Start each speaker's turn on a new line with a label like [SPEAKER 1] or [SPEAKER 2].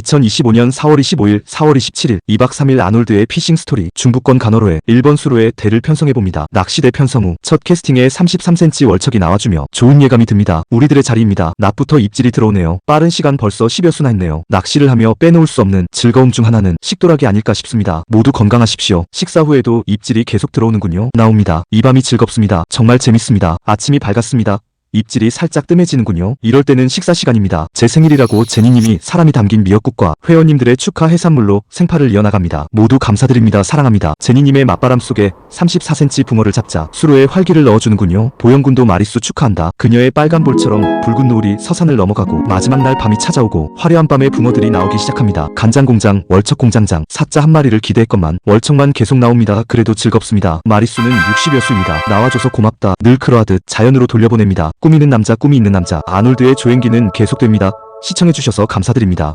[SPEAKER 1] 2025년 4월 25일, 4월 27일, 2박 3일 아놀드의 피싱 스토리, 중부권 간호로에 1번 수로에 대를 편성해봅니다. 낚시대 편성 후 첫 캐스팅에 33cm 월척이 나와주며 좋은 예감이 듭니다. 우리들의 자리입니다. 낮부터 입질이 들어오네요. 빠른 시간 벌써 10여 수나 했네요. 낚시를 하며 빼놓을 수 없는 즐거움 중 하나는 식도락이 아닐까 싶습니다. 모두 건강하십시오. 식사 후에도 입질이 계속 들어오는군요. 나옵니다. 이 밤이 즐겁습니다. 정말 재밌습니다. 아침이 밝았습니다. 입질이 살짝 뜸해지는군요. 이럴 때는 식사 시간입니다. 제 생일이라고 제니님이 사람이 담긴 미역국과 회원님들의 축하 해산물로 생파를 이어나갑니다. 모두 감사드립니다. 사랑합니다. 제니님의 맞바람 속에 34cm 붕어를 잡자 수로에 활기를 넣어주는군요. 보영군도 마리수 축하한다. 그녀의 빨간 볼처럼 붉은 노을이 서산을 넘어가고 마지막 날 밤이 찾아오고 화려한 밤에 붕어들이 나오기 시작합니다. 간장공장, 월척공장장, 사자 한 마리를 기대했건만 월척만 계속 나옵니다. 그래도 즐겁습니다. 마리수는 60여 수입니다. 나와줘서 고맙다. 늘 그러하듯 자연으로 돌려보냅니다. 꾸미는 남자, 꿈이 있는 남자. 아놀드의 조행기는 계속됩니다. 시청해주셔서 감사드립니다.